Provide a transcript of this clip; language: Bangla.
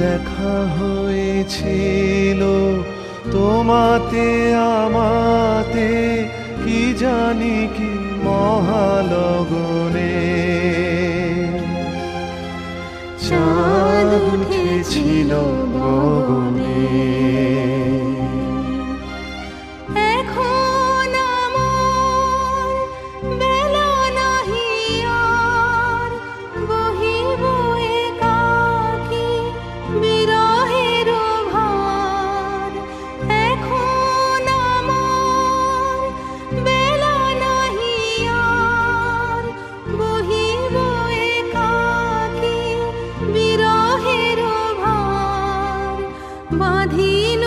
দেখা হয়েছিল। তোমাতে আমাতে কি জানি কি মহালগনে। চাঁদ উঠেছিল গগনে স্বাধীন